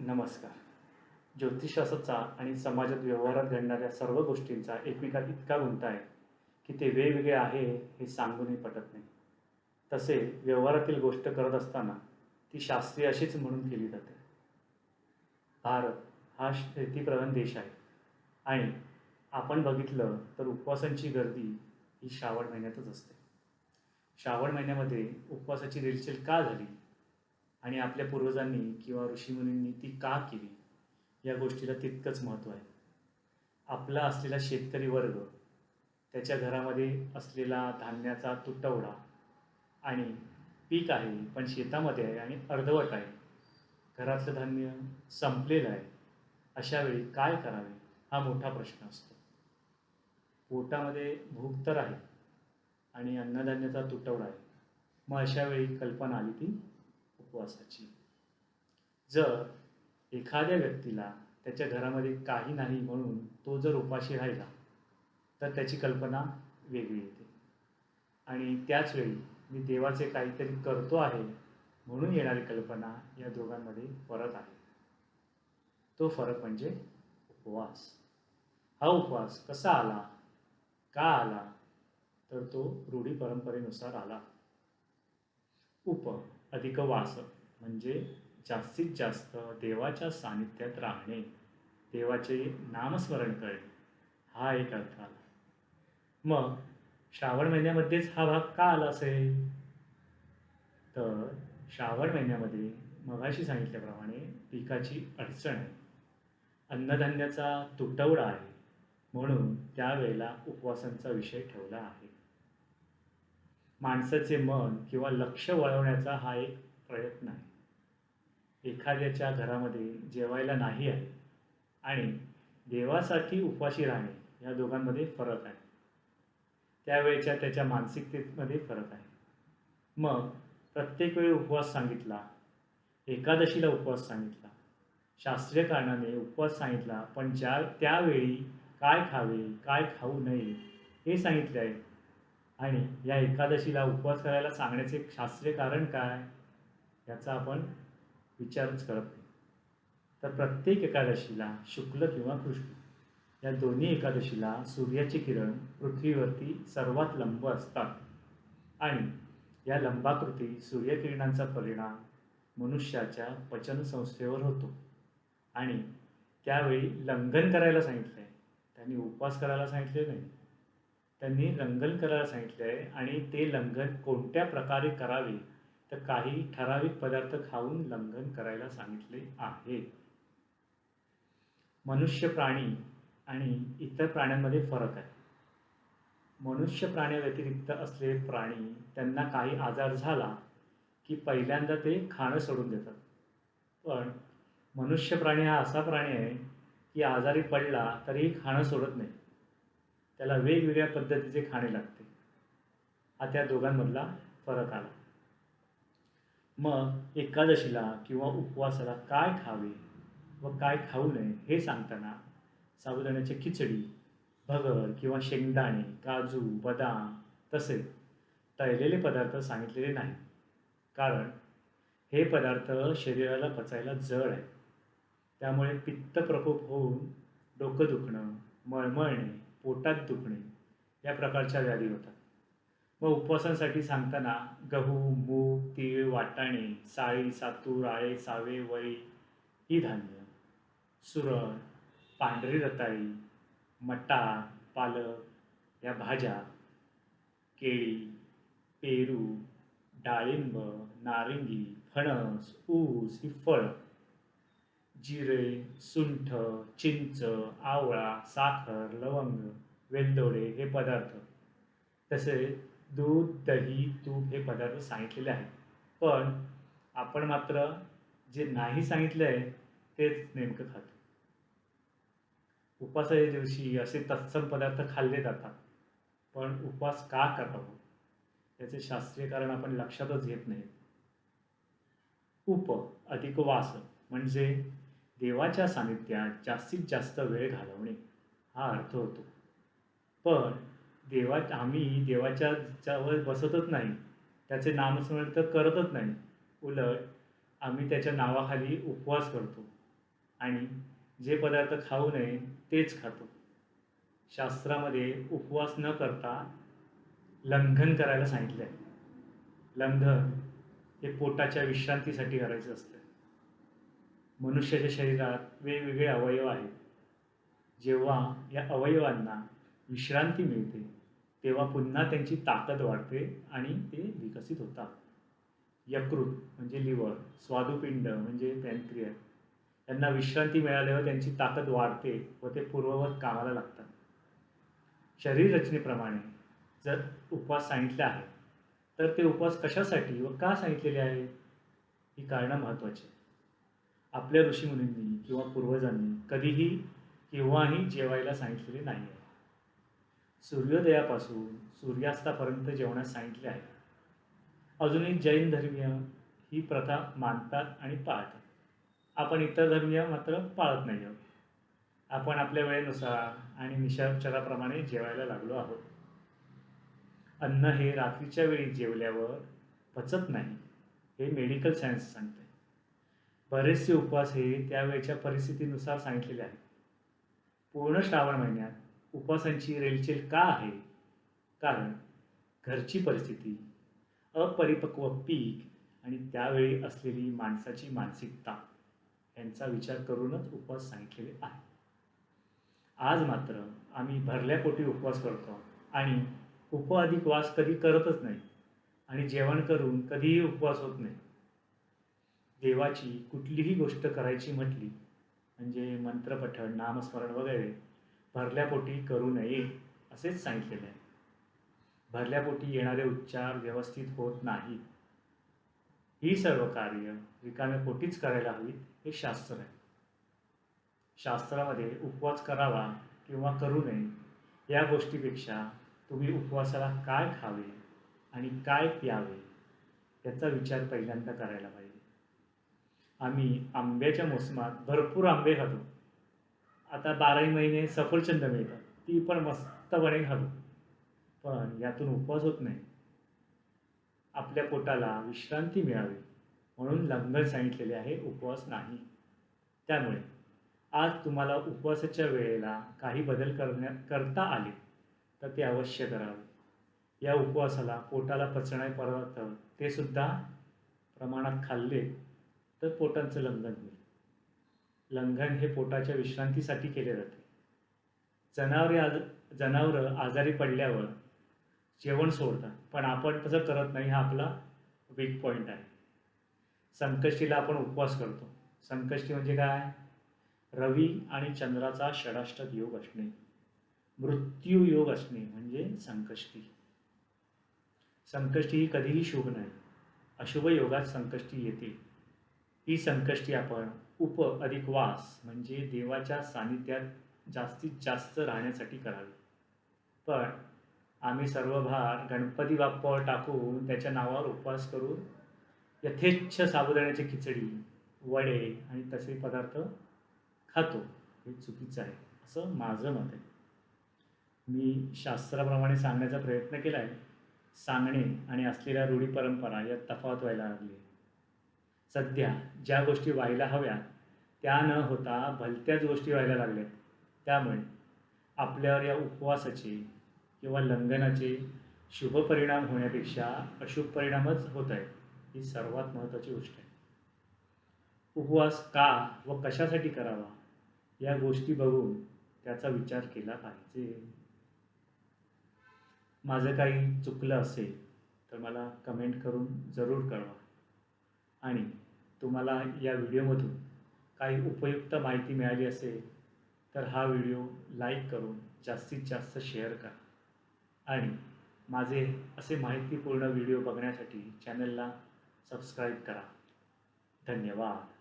नमस्कार. ज्योतिषशास्त्राचा आणि समाजात व्यवहारात घडणाऱ्या सर्व गोष्टींचा एकमेकात इतका गुंता आहे की ते वेगवेगळे आहे हे सांगूनही पटत नाही. तसे व्यवहारातील गोष्ट करत असताना ती शास्त्रीय अशीच म्हणून केली जाते. भारत हा शेतीप्रधान देश आहे आणि आपण बघितलं तर उपवासांची गर्दी ही श्रावण महिन्यातच असते. श्रावण महिन्यामध्ये उपवासाची रिलचेल का झाली? आणि आपल्या पूर्वजांनी किंवा ऋषीमुनींनी ती का केली? या गोष्टीला तितकंच महत्त्व आहे. आपला असलेला शेतकरी वर्ग त्याच्या घरामध्ये असलेला धान्याचा तुटवडा आणि पीक आहे पण शेतामध्ये आहे आणि अर्धवट आहे. घरातलं धान्य संपलेलं आहे. अशा वेळी काय करावे? हा मोठा प्रश्न असतो. पोटामध्ये भूक तर आहे आणि अन्नधान्याचा तुटवडा आहे. मग अशा वेळी कल्पना आली ती उपवासाची जर एखाद्या व्यक्तीला त्याच्या घरामध्ये काही नाही म्हणून तो जर उपाशी राहिला तर त्याची कल्पना वेगळी येते. आणि त्याच वेळी मी देवाचे काहीतरी करतो आहे म्हणून येणारी कल्पना या दोघांमध्ये फरक आहे. तो फरक म्हणजे उपवास. हा उपवास कसा आला का आला तर तो रूढी परंपरेनुसार आला. उप अधिक वास म्हणजे जास्तीत जास्त देवाच्या सानिध्यात राहणे देवाचे नामस्मरण करणे हा एक अर्थ आला. मग श्रावण महिन्यामध्येच हा भाग का आला असेल? तर श्रावण महिन्यामध्ये मगाशी सांगितल्याप्रमाणे पिकाची अडचण आहे. अन्नधान्याचा तुटवडा आहे. म्हणून त्यावेळेला उपवासांचा विषय ठेवला आहे. माणसाचे मन किंवा लक्ष वळवण्याचा हा एक प्रयत्न आहे. एखाद्याच्या घरामध्ये जेवायला नाही आहे आणि देवासाठी उपाशी राहणे या दोघांमध्ये फरक आहे. त्यावेळेच्या त्याच्या मानसिकतेमध्ये फरक आहे. मग प्रत्येक वेळी उपवास सांगितला एकादशीला उपवास सांगितला शास्त्रीय कारणाने उपवास सांगितला पण ज्या त्यावेळी काय खावे काय खाऊ नये हे सांगितले आहे. आणि या एकादशीला उपवास करायला सांगण्याचे एक शास्त्रीय कारण काय याचा आपण विचारच करत नाही. तर प्रत्येक एकादशीला शुक्ल किंवा कृष्ण या दोन्ही एकादशीला सूर्याचे किरण पृथ्वीवरती सर्वात लंब असतात. आणि या लंबाकृती सूर्यकिरणांचा परिणाम मनुष्याच्या पचनसंस्थेवर होतो. आणि त्यावेळी लंघन करायला सांगितलं आहे त्यांनी उपवास करायला सांगितले नाही. त्यांनी लंघन करायला सांगितले आहे आणि ते लंघन कोणत्या प्रकारे करावे तर काही ठराविक पदार्थ खाऊन लंघन करायला सांगितले आहे मनुष्य प्राणी आणि इतर प्राण्यांमध्ये फरक आहे. मनुष्य प्राण्याव्यतिरिक्त असलेले प्राणी त्यांना काही आजार झाला की पहिल्यांदा ते खाणं सोडून देतात. पण मनुष्य प्राणी हा असा प्राणी आहे की आजारी पडला तरीही खाणं सोडत नाही. त्याला वेगवेगळ्या पद्धतीचे खाणे लागते. हा त्या दोघांमधला फरक आला. मग एकादशीला किंवा उपवासाला काय खावे व काय खाऊ नये हे सांगताना साबुदाण्याची खिचडी भगर किंवा शेंगदाणे काजू बदाम तसे तळलेले पदार्थ सांगितलेले नाही. कारण हे पदार्थ शरीराला पचायला जड आहे. त्यामुळे पित्त प्रकोप होऊन डोकं दुखणं मळमळणे पोटात दुखणे या प्रकारच्या व्याधी होतात. व उपवासांसाठी सांगताना गहू मूग तीळ वाटाणे साळी सातूर आळे सावे वळी ही धान्य सुरळ पांढरी रताळी मटार पालक या भाज्या केळी पेरू डाळिंब नारिंगी फणस ऊस ही फळं जिरे सुंठ चिंच आवळा साखर लवंग वेलदोडे हे पदार्थ. तसेच दूध दही तूप हे पदार्थ सांगितलेले आहेत. पण आपण मात्र जे नाही सांगितले आहे तेच नेमकं खातो. उपवासाच्या दिवशी असे तत्सम पदार्थ खाल्ले जातात. पण उपवास का करावं याचे शास्त्रीय कारण आपण लक्षातच घेत नाही. उप अधिक वास म्हणजे देवाच्या सानिध्यात जास्तीत जास्त वेळ घालवणे हा अर्थ होतो. पण देवा आम्ही देवाच्या जवळ बसतच नाही त्याचे नामस्मरण तर करतच नाही. उलट आम्ही त्याच्या नावाखाली उपवास करतो आणि जे पदार्थ खाऊ नये तेच खातो. शास्त्रामध्ये उपवास न करता लंघन करायला सांगितलं आहे लंघन हे पोटाच्या विश्रांतीसाठी करायचं असतं. मनुष्याच्या शरीरात वेगवेगळे अवयव आहेत. जेव्हा या अवयवांना विश्रांती मिळते तेव्हा पुन्हा त्यांची ताकद वाढते आणि ते विकसित होतात. यकृत म्हणजे लिव्हर स्वादुपिंड म्हणजे पॅनक्रिया यांना विश्रांती मिळाल्यावर त्यांची ताकद वाढते व ते पूर्ववत कामाला लागतात. शरीर रचनेप्रमाणे जर उपवास सांगितले आहे तर ते उपवास कशासाठी व का सांगितलेले आहे? ही कारणं महत्त्वाची आपल्या ऋषीमुनींनी किंवा पूर्वजांनी कधीही केव्हाही जेवायला सांगितलेले नाही आहे. सूर्योदयापासून सूर्यास्तापर्यंत जेवण्यास सांगितले आहे. अजूनही जैन धर्मीय ही प्रथा मानतात आणि पाळतात. आपण इतर धर्मीय मात्र पाळत नाही आहोत. आपण आपल्या वेळेनुसार आणि निशाचराप्रमाणे जेवायला लागलो आहोत. अन्न हे रात्रीच्या वेळी जेवल्यावर पचत नाही हे मेडिकल सायन्स सांगते. बरेचसे उपवास हे त्यावेळच्या परिस्थितीनुसार सांगितलेले आहेत. पूर्ण श्रावण महिन्यात उपवासांची रेलचेल का आहे? कारण घरची परिस्थिती अपरिपक्व पीक आणि त्यावेळी असलेली माणसाची मानसिकता यांचा विचार करूनच उपवास सांगितलेले आहे आज मात्र आम्ही भरल्या पोटी उपवास करतो आणि उप अधिक वास कधी करतच नाही आणि जेवण करून कधीही उपवास होत नाही. देवाची कुठलीही गोष्ट करायची म्हटली म्हणजे मंत्रपठण नामस्मरण वगैरे भरल्यापोटी करू नये असेच सांगितलेले आहे. भरल्यापोटी येणारे उच्चार व्यवस्थित होत नाहीत. ही सर्व कार्य रिकाम्या पोटीच करायला हवीत हे शास्त्र आहे. शास्त्रामध्ये उपवास करावा किंवा करू नये या गोष्टीपेक्षा तुम्ही उपवासाला काय खावे आणि काय प्यावे याचा विचार पहिल्यांदा करायला पाहिजे. आम्ही आंब्याच्या मोसमात भरपूर आंबे खातो. आता बाराही महिने सफरचंद मिळतात. ती पण मस्तपणे खातो. पण यातून उपवास होत नाही. आपल्या पोटाला विश्रांती मिळावी म्हणून लंगर सांगितलेले आहे उपवास नाही. त्यामुळे आज तुम्हाला उपवासाच्या वेळेला काही बदल करण्या करता आले तर ते अवश्य करावे. या उपवासाला पोटाला पचणारे पदार्थ ते सुद्धा प्रमाणात खाल्ले तर पोटांचं लंघन होईल. लंघन हे पोटाच्या विश्रांतीसाठी केले जाते. जनावरे आज जनावरं आजारी पडल्यावर जेवण सोडतात. पण आपण तसं करत नाही. हा आपला वीक पॉईंट आहे. संकष्टीला आपण उपवास करतो. संकष्टी म्हणजे काय? रवी आणि चंद्राचा षडाष्टक योग असणे. मृत्यू योग असणे म्हणजे संकष्टी. संकष्टी ही कधीही शुभ नाही. अशुभ योगात संकष्टी येते. ही संकष्टी आपण उप अधिक वास म्हणजे देवाच्या सानिध्यात जास्तीत जास्त राहण्यासाठी करावी. पण आम्ही सर्व भार गणपती बाप्पावर टाकून त्याच्या नावावर उपवास करून यथेच्छ साबुदाण्याची खिचडी वडे आणि तसे पदार्थ खातो हे चुकीचं आहे असं माझं मत आहे. मी शास्त्राप्रमाणे सांगण्याचा प्रयत्न केला आहे सांगणे आणि असलेल्या रूढी परंपरा यात तफावत व्हायला लागली. सध्या ज्या गोष्टी व्हायला हव्या त्या न होता भलत्याच गोष्टी व्हायला लागल्या त्यामुळे आपल्यावर या उपवासाचे किंवा लंघनाचे शुभ परिणाम होण्यापेक्षा अशुभ परिणामच होत आहेत ही सर्वात महत्त्वाची गोष्ट आहे. उपवास का व कशासाठी करावा या गोष्टी बघून त्याचा विचार केला पाहिजे. माझं काही चुकलं असेल तर मला कमेंट करून जरूर कळवा. आणि तुम्हाला या व्हिडिओमधून काही उपयुक्त माहिती मिळाली असेल तर हा व्हिडिओ लाईक करून जास्तीत जास्त शेअर करा. आणि माझे असे माहितीपूर्ण व्हिडिओ बघण्यासाठी चॅनलला सबस्क्राईब करा. धन्यवाद.